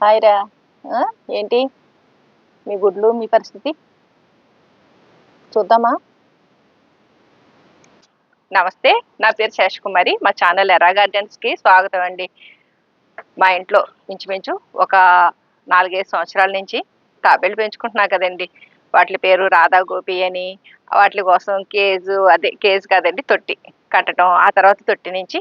Hi రా. ఏంటి? మీ గుడ్లు మీ పరిస్థితి? చూద్దామా? నమస్తే నా పేరు శేషకుమారి మా ఛానల్ ఎరా గార్డెన్స్కి స్వాగతం అండి. మా ఇంట్లో ఇంచుమించు ఒక నాలుగైదు సంవత్సరాల నుంచి తాబేళ్ళు పెంచుకుంటున్నా కదండి. వాటి పేరు రాధా గోపి అని వాటి కోసం కేజు అదే కేజు కాదండి తొట్టి కట్టడం ఆ తర్వాత తొట్టి నుంచి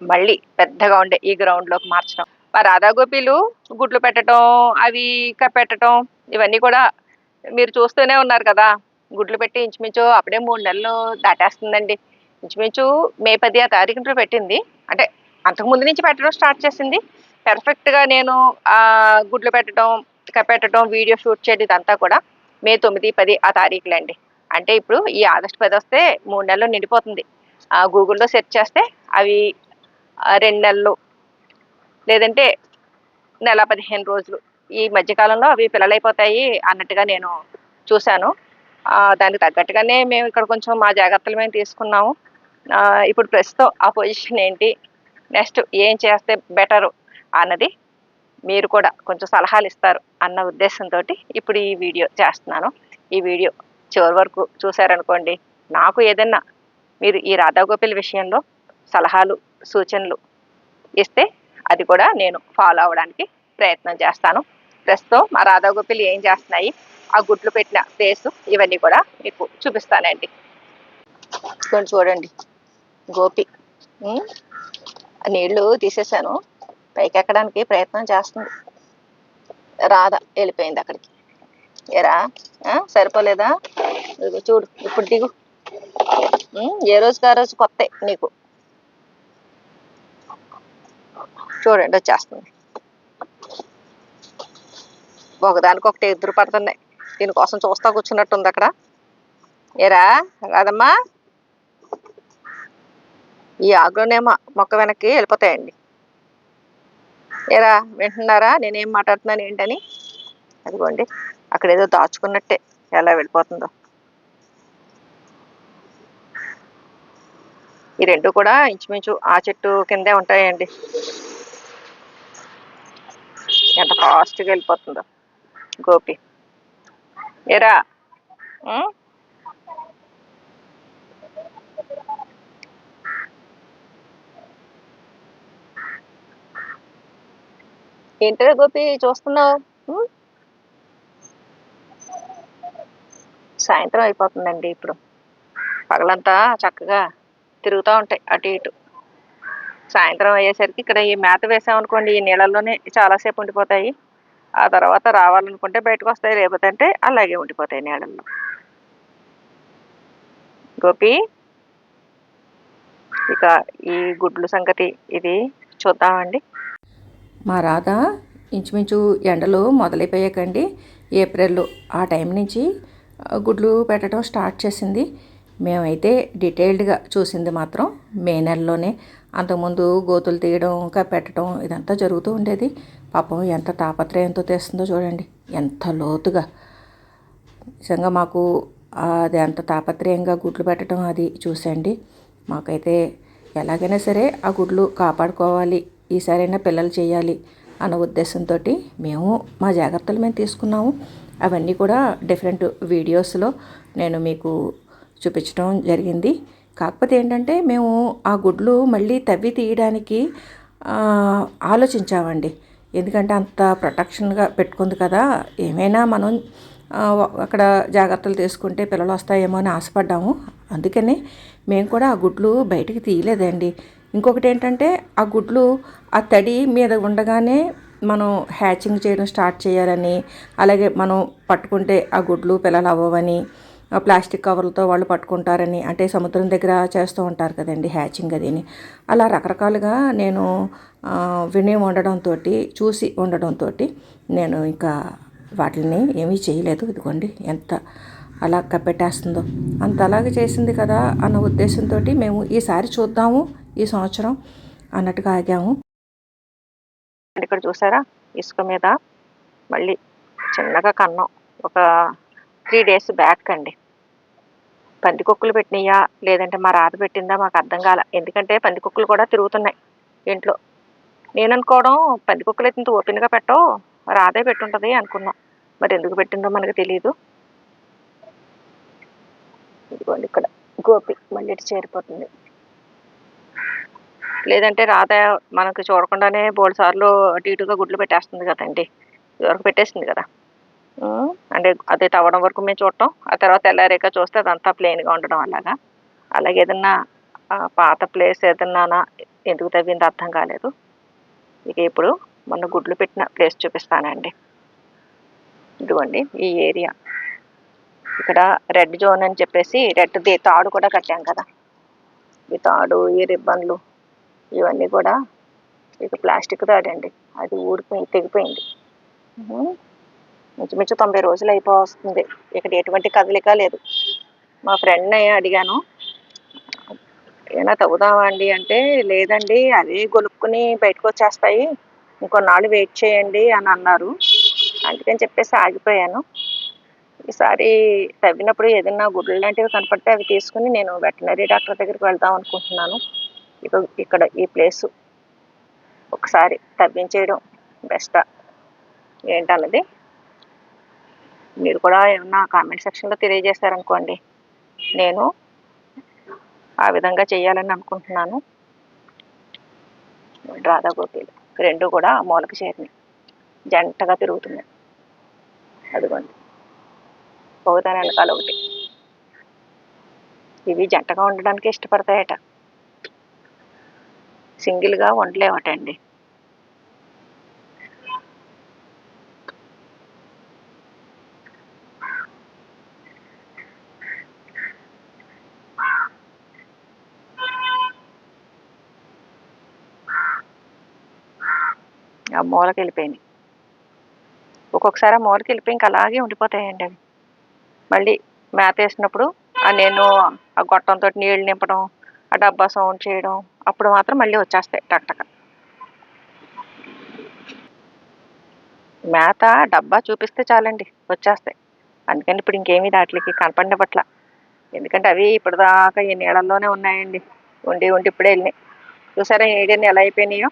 మళ్ళీ పెద్దగా ఉండే ఈ గ్రౌండ్లోకి మార్చడం. మా రాధా గోపీలు గుడ్లు పెట్టడం అవి పెట్టడం ఇవన్నీ కూడా మీరు చూస్తూనే ఉన్నారు కదా. గుడ్లు పెట్టి ఇంచుమించు అప్పుడే మూడు నెలలు దాటేస్తుందండి. ఇంచుమించు మే పది ఆ తారీఖున పెట్టింది. అంటే అంతకు ముందు నుంచి పెట్టడం స్టార్ట్ చేసింది. పెర్ఫెక్ట్గా నేను గుడ్లు పెట్టడం పెట్టడం వీడియో షూట్ చేయడం ఇదంతా కూడా మే తొమ్మిది పది ఆ తారీఖులండి అంటే ఇప్పుడు ఈ ఆగస్టు పది వస్తే మూడు నెలలు నిండిపోతుంది. ఆ గూగుల్లో సెర్చ్ చేస్తే అవి రెండు నెలలు లేదంటే నెల పదిహేను రోజులు. ఈ మధ్యకాలంలో అవి పిల్లలైపోతాయి అన్నట్టుగా నేను చూశాను. దానికి తగ్గట్టుగానే మేము ఇక్కడ కొంచెం మా జాగ్రత్తలు మేము తీసుకున్నాము. ఇప్పుడు ప్రస్తుతం ఆ పొజిషన్ ఏంటి? నెక్స్ట్ ఏం చేస్తే బెటరు అన్నది మీరు కూడా కొంచెం సలహాలు ఇస్తారు అన్న ఉద్దేశంతో ఇప్పుడు ఈ వీడియో చేస్తున్నాను. ఈ వీడియో చివరి వరకు చూశారనుకోండి నాకు ఏదన్నా మీరు ఈ రాధాగోపిల విషయంలో సలహాలు సూచనలు ఇస్తే అది కూడా నేను ఫాలో అవ్వడానికి ప్రయత్నం చేస్తాను. ప్రస్తుతం మా రాధాగోపిలు ఏం చేస్తున్నాయి ఆ గుడ్లు పెట్టిన ప్లేస్ ఇవన్నీ కూడా మీకు చూపిస్తానండి. ఇదిగోండి చూడండి గోపి. నీళ్ళు తీసేసాను. పైకి ఎక్కడానికి ప్రయత్నం చేస్తుంది. రాధ వెళ్ళిపోయింది అక్కడికి. ఏరా? సరిపోలేదా? చూడు ఇప్పుడు దిగు. ఏ రోజుకి ఆ రోజు కొత్త నీకు. చూడండి వచ్చేస్తుంది ఒకదానికి ఒకటి ఎదురు పడుతున్నాయి. దీనికోసం చూస్తా కూర్చున్నట్టుంది అక్కడ. ఏరా రాదమ్మా. ఈ ఆగ్రోనేమో మొక్క వెనక్కి వెళ్ళిపోతాయండి. ఏరా వింటున్నారా? నేనేం మాట్లాడుతున్నాను ఏంటని? అదిగోండి అక్కడ ఏదో దాచుకున్నట్టే ఎలా వెళ్ళిపోతుందో. ఈ రెండు కూడా ఇంచుమించు ఆ చెట్టు కిందే ఉంటాయండి. ఫాస్ట్గా వెళ్ళిపోతుందో? గోపి. ఎరా. ఏంటరా గోపి చూస్తున్నావు? సాయంత్రం అయిపోతుందండి ఇప్పుడు. పగలంతా చక్కగా తిరుగుతూ ఉంటాయి అటు ఇటు. సాయంత్రం అయ్యేసరికి ఇక్కడ ఈ మేత వేసామనుకోండి ఈ నీళ్ళల్లోనే చాలాసేపు ఉండిపోతాయి. ఆ తర్వాత రావాలనుకుంటే బయటకు వస్తాయి లేకపోతే అలాగే ఉండిపోతాయి నీళ్ళల్లో. గోపి ఇక ఈ గుడ్లు సంగతి ఇది చూద్దామండి. మా రాధ ఇంచుమించు ఎండలు మొదలైపోయాకండి. ఏప్రిల్ ఆ టైం నుంచి గుడ్లు పెట్టడం స్టార్ట్ చేసింది. మేమైతే డీటెయిల్డ్గా చూసింది మాత్రం. మే నెలలోనే అంతకుముందు గోతులు తీయడం ఇంకా పెట్టడం ఇదంతా జరుగుతూ ఉండేది. పాపం ఎంత తాపత్రయంతో తెస్తుందో చూడండి ఎంత లోతుగా. నిజంగా మాకు అది అంత తాపత్రయంగా గుడ్లు పెట్టడం అది చూసండి మాకైతే ఎలాగైనా సరే ఆ గుడ్లు కాపాడుకోవాలి ఈసారైనా పిల్లలు చేయాలి అన్న ఉద్దేశంతో మేము మా జాగ్రత్తలు మేము తీసుకున్నాము. అవన్నీ కూడా డిఫరెంట్ వీడియోస్లో నేను మీకు చూపించడం జరిగింది. కాకపోతే ఏంటంటే మేము ఆ గుడ్లు మళ్ళీ తవ్వి తీయడానికి ఆలోచించామండి. ఎందుకంటే అంత ప్రొటెక్షన్గా పెట్టుకుంది కదా. ఏమైనా మనం అక్కడ జాగ్రత్తలు తీసుకుంటే పిల్లలు వస్తాయేమో అని ఆశపడ్డాము. అందుకని మేము కూడా ఆ గుడ్లు బయటికి తీయలేదండి. ఇంకొకటి ఏంటంటే ఆ గుడ్లు ఆ తడి మీద ఉండగానే మనం హ్యాచింగ్ చేయడం స్టార్ట్ చేయాలని అలాగే మనం పట్టుకుంటే ఆ గుడ్లు పిల్లలు అవ్వవని ప్లాస్టిక్ కవర్లతో వాళ్ళు పట్టుకుంటారని అంటే సముద్రం దగ్గర చేస్తూ ఉంటారు కదండి హ్యాచింగ్ అదిని. అలా రకరకాలుగా నేను విని ఉండడంతో చూసి ఉండడంతో నేను ఇంకా వాటిని ఏమీ చేయలేదు. ఇదిగోండి ఎంత అలా కప్పెట్టేస్తుందో. అంత అలాగే చేసింది కదా అన్న ఉద్దేశంతో మేము ఈసారి చూద్దాము ఈ సంవత్సరం అన్నట్టుగా ఆగాము. ఇక్కడ చూసారా? ఇసుక మీద మళ్ళీ చిన్నగా కన్నం. ఒక త్రీ డేస్ బ్యాక్ అండి. పందికొక్కులు పెట్టినాయా? లేదంటే మా రాత పెట్టిందా? మాకు అర్థం కాల. ఎందుకంటే పందికొక్కులు కూడా తిరుగుతున్నాయి ఇంట్లో. నేను అనుకోవడం పందికొక్కలు అయితే ఇంత ఓపెన్గా పెట్టవు. రాదే పెట్టుంటది అనుకున్నా. మరి ఎందుకు పెట్టిందో మనకు తెలియదు ఇదిగోండి ఇక్కడ. గోపి మళ్ళీ ఇటు చేరిపోతుంది. లేదంటే రాధ మనకు చూడకుండానే బోల్డ్ సార్లు అటు ఇటుగా గుడ్లు పెట్టేస్తుంది కదండి. ఇదివరకు పెట్టేసింది కదా. అంటే అది తవ్వడం వరకు మేము చూడటం. ఆ తర్వాత తెల్లారేక చూస్తే అదంతా ప్లెయిన్గా ఉండడం అలాగా. అలాగే ఏదన్నా పాత ప్లేస్ ఏదన్నా ఎందుకు తవ్వింది అర్థం కాలేదు. ఇక ఇప్పుడు మొన్న గుడ్లు పెట్టిన ప్లేస్ చూపిస్తానండి. ఇదిగోండి ఈ ఏరియా ఇక్కడ రెడ్ జోన్ అని చెప్పేసి రెడ్ది తాడు కూడా కట్టాం కదా. ఈ తాడు ఈ రిబ్బన్లు ఇవన్నీ కూడా ఇక ప్లాస్టిక్ తాడండి. అది ఊడిపోయి తెగిపోయింది. ఇంచుమించు తొంభై రోజులు అయిపోతుంది ఇక్కడ ఎటువంటి కదలిక లేదు. మా ఫ్రెండ్ని అడిగాను ఏమైనా తవ్వుదామా అండి? అంటే లేదండి అవి గొలుక్కుని బయటకు వచ్చేస్తాయి. ఇంకొన్నాళ్ళు వెయిట్ చేయండి అని అన్నారు. అందుకని చెప్పేసి ఆగిపోయాను. ఈసారి తవ్వినప్పుడు ఏదైనా గుడ్లు లాంటివి కనపడితే అవి తీసుకుని నేను వెటనరీ డాక్టర్ దగ్గరికి వెళ్దాం అనుకుంటున్నాను. ఇక ఇక్కడ ఈ ప్లేసు. ఒకసారి తవ్వించేయడం బెస్టా? ఏంటన్నది? మీరు కూడా ఏమన్నా కామెంట్ సెక్షన్లో తెలియజేశారనుకోండి నేను ఆ విధంగా చేయాలని అనుకుంటున్నాను. రాధా గోపీలు రెండు కూడా మూలకి చేరినాయి. జంటగా తిరుగుతున్నాయి. అదిగోండి. ఒకదాని వెనకాల ఒకటి. ఇవి జంటగా ఉండడానికి ఇష్టపడతాయట. సింగిల్గా ఉండలేవటండి ఆ మూలకి వెళ్ళిపోయినాయి ఒక్కొక్కసారి ఆ మూలకి వెళ్ళిపోయి ఇంకా అలాగే ఉండిపోతాయండి అవి. మళ్ళీ మేత వేసినప్పుడు ఆ నేను ఆ గొట్టంతో నీళ్ళు నింపడం ఆ డబ్బా సౌండ్ చేయడం అప్పుడు మాత్రం మళ్ళీ వచ్చేస్తాయి టక్టక. మేత డబ్బా చూపిస్తే చాలండి వచ్చేస్తాయి. అందుకని ఇప్పుడు ఇంకేమీ దాంట్లోకి కనపడినప్పట్ల ఎందుకంటే అవి ఇప్పటిదాకా ఈ నీళ్ళల్లోనే ఉన్నాయండి. ఉండి ఉండి ఇప్పుడే వెళ్ళినాయి. చూసారా ఏడియన్ని ఎలా అయిపోయినాయో?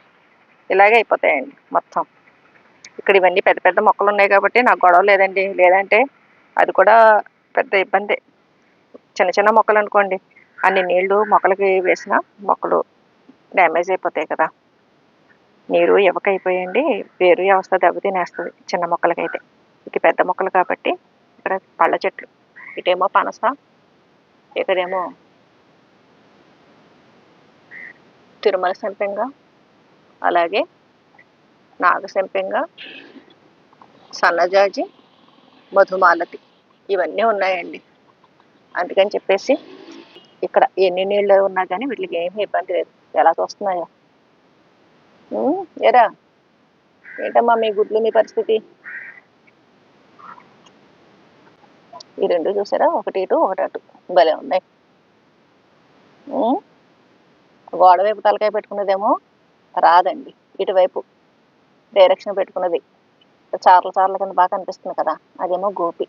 ఇలాగే అయిపోతాయండి మొత్తం. ఇక్కడ ఇవన్నీ పెద్ద పెద్ద మొక్కలు ఉన్నాయి కాబట్టి నాకు గొడవ లేదండి. లేదంటే అది కూడా పెద్ద ఇబ్బంది. చిన్న చిన్న మొక్కలు అనుకోండి అన్ని నీళ్ళు మొక్కలకి వేసిన మొక్కలు డ్యామేజ్ అయిపోతాయి కదా. నీరు ఇవ్వకైపోయండి వేరు వ్యవస్థ దెబ్బతినేస్తుంది చిన్న మొక్కలకైతే. ఇది పెద్ద మొక్కలు కాబట్టి ఇక్కడ పళ్ళ చెట్లు. ఇటేమో పనస ఇక్కడేమో తిరుమల సంపంగా అలాగే నాగశంపెంగ సన్నజాజి మధుమాలతి ఇవన్నీ ఉన్నాయండి. అందుకని చెప్పేసి ఇక్కడ ఎన్ని నీళ్ళు ఉన్నా కానీ వీటికి ఏమీ ఇబ్బంది లేదు. ఎలా చూస్తున్నాయో. ఎరా ఏంటమ్మా మీ గుడ్లు మీ పరిస్థితి? ఈ రెండు చూసారా? ఒకటి ఇటు ఒకటి అటు. భలే ఉన్నాయి. గోడ వైపు తలకాయ పెట్టుకున్నదేమో. రాదండి. ఇటువైపు డైరెక్షన్ పెట్టుకున్నది. చార్ల చార్ల కింద బాగా కనిపిస్తుంది కదా అదేమో గోపి.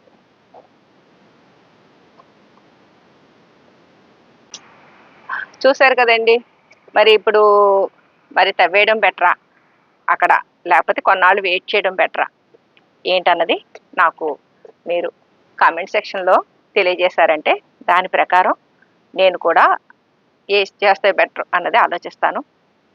చూశారు కదండి. మరి ఇప్పుడు మరి తవ్వేయడం బెటరా? అక్కడ లేకపోతే కొన్నాళ్ళు వెయిట్ చేయడం బెటరా? ఏంటన్నది నాకు మీరు కామెంట్ సెక్షన్లో తెలియజేశారంటే దాని ప్రకారం నేను కూడా ఏ చేస్తే బెటర్ అన్నది ఆలోచిస్తాను.